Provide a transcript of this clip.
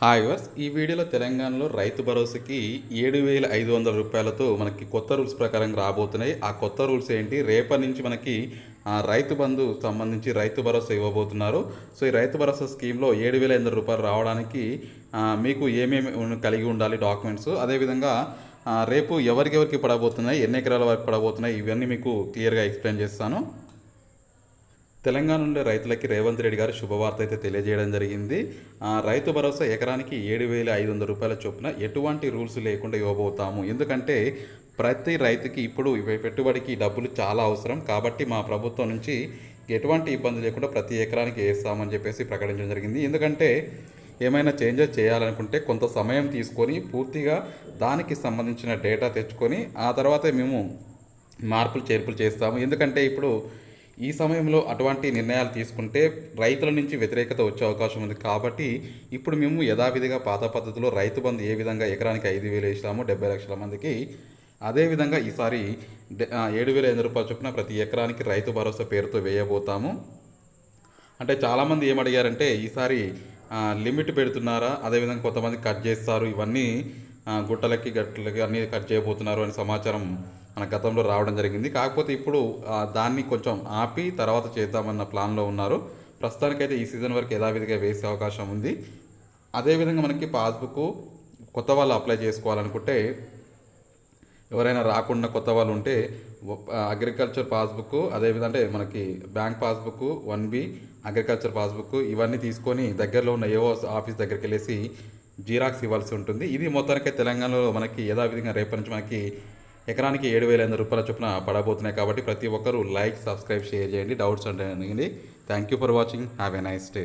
Hi verse ఈ వీడియోలో తెలంగాణలో రైతు భరోసాకి ఏడు వేల ఐదు వందల రూపాయలతో మనకి కొత్త రూల్స్ ప్రకారం రాబోతున్నాయి. ఆ కొత్త రూల్స్ ఏంటి? రేపటి నుంచి మనకి రైతు బంధు సంబంధించి రైతు భరోసా ఇవ్వబోతున్నారు. సో ఈ రైతు భరోసా స్కీమ్లో ఏడు వేల ఐదు రూపాయలు రావడానికి మీకు ఏమేమి కలిగి ఉండాలి డాక్యుమెంట్స్? అదేవిధంగా రేపు ఎవరికెవరికి పడబోతున్నాయి? ఎన్ని ఎకరాల వరకు పడబోతున్నాయి? ఇవన్నీ మీకు క్లియర్గా ఎక్స్ప్లెయిన్ చేస్తాను. తెలంగాణ నుండి రైతులకి రేవంత్ రెడ్డి గారు శుభవార్త అయితే తెలియజేయడం జరిగింది. ఆ, రైతు భరోసా ఎకరానికి ఏడు వేల ఐదు వందల రూపాయల చొప్పున ఎటువంటి రూల్స్ లేకుండా ఇవ్వబోతాము. ఎందుకంటే ప్రతి రైతుకి ఇప్పుడు పెట్టుబడికి డబ్బులు చాలా అవసరం. కాబట్టి మా ప్రభుత్వం నుంచి ఎటువంటి ఇబ్బంది లేకుండా ప్రతి ఎకరానికి వేస్తామని చెప్పేసి ప్రకటించడం జరిగింది. ఎందుకంటే ఏమైనా చేంజెస్ చేయాలనుకుంటే కొంత సమయం తీసుకొని పూర్తిగా దానికి సంబంధించిన డేటా తెచ్చుకొని ఆ తర్వాత మేము మార్పులు చేర్పులు చేస్తాము. ఎందుకంటే ఇప్పుడు ఈ సమయంలో అటువంటి నిర్ణయాలు తీసుకుంటే రైతుల నుంచి వ్యతిరేకత వచ్చే అవకాశం ఉంది. కాబట్టి ఇప్పుడు మేము యథావిధిగా పాత పద్ధతిలో రైతు బంధు ఏ విధంగా ఎకరానికి ఐదు వేలు వేసినాము డెబ్బై లక్షల మందికి అదేవిధంగా ఈసారి ఏడు వేల ఎనిమిది రూపాయల చొప్పున ప్రతి ఎకరానికి రైతు భరోసా పేరుతో వేయబోతాము. అంటే చాలామంది ఏమడిగారంటే ఈసారి లిమిట్ పెడుతున్నారా? అదేవిధంగా కొంతమంది కట్ చేస్తారు. ఇవన్నీ గుట్టలకి గట్లకి అన్నీ కట్ చేయబోతున్నారు అనే సమాచారం మన గతంలో రావడం జరిగింది. కాకపోతే ఇప్పుడు దాన్ని కొంచెం ఆపి తర్వాత చేద్దామన్న ప్లాన్లో ఉన్నారు. ప్రస్తుతానికైతే ఈ సీజన్ వరకు యథావిధిగా వేసే అవకాశం ఉంది. అదేవిధంగా మనకి పాస్బుక్ కొత్త వాళ్ళు అప్లై చేసుకోవాలనుకుంటే ఎవరైనా రాకుండా కొత్త వాళ్ళు ఉంటే అగ్రికల్చర్ పాస్బుక్ అదేవిధంగా అంటే మనకి bank passbook one B agriculture passbook ఇవన్నీ తీసుకొని దగ్గరలో ఉన్న ఏవో ఆఫీస్ దగ్గరికి వెళ్ళేసి జీరాక్స్ ఇవ్వాల్సి ఉంటుంది. ఇది మొత్తానికి తెలంగాణలో మనకి యథావిధంగా రేపటి నుంచి మనకి ఎకరానికి ఏడు వేల ఐదు రూపాయల చొప్పున పడబోతున్నాయి కాబట్టి ప్రతి ఒక్కరూ లైక్ సబ్స్క్రైబ్ షేర్ చేయండి. డౌట్స్ అంటే thank you for watching have a nice day